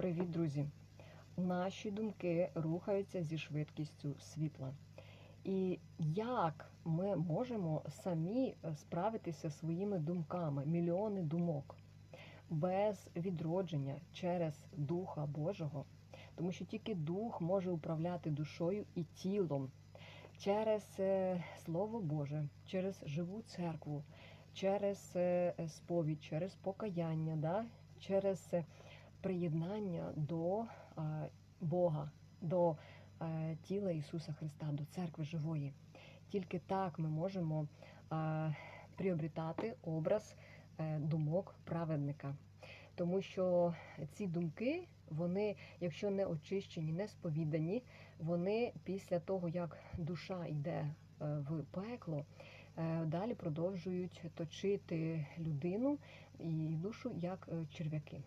Привіт, друзі! Наші думки рухаються зі швидкістю світла. І як ми можемо самі справитися своїми думками, мільйони думок, без відродження через Духа Божого, тому що тільки Дух може управляти душою і тілом через е, Слово Боже, через живу церкву, через е, сповідь, через покаяння, да? через е, приєднання до е, Бога, до е, тіла Ісуса Христа, до церкви живої. Тільки так ми можемо е, приобретати образ думок праведника. Тому що ці думки, вони, якщо не очищені, не сповідані, вони після того, як душа йде в пекло, далі продовжують точити людину і душу як черв'яки.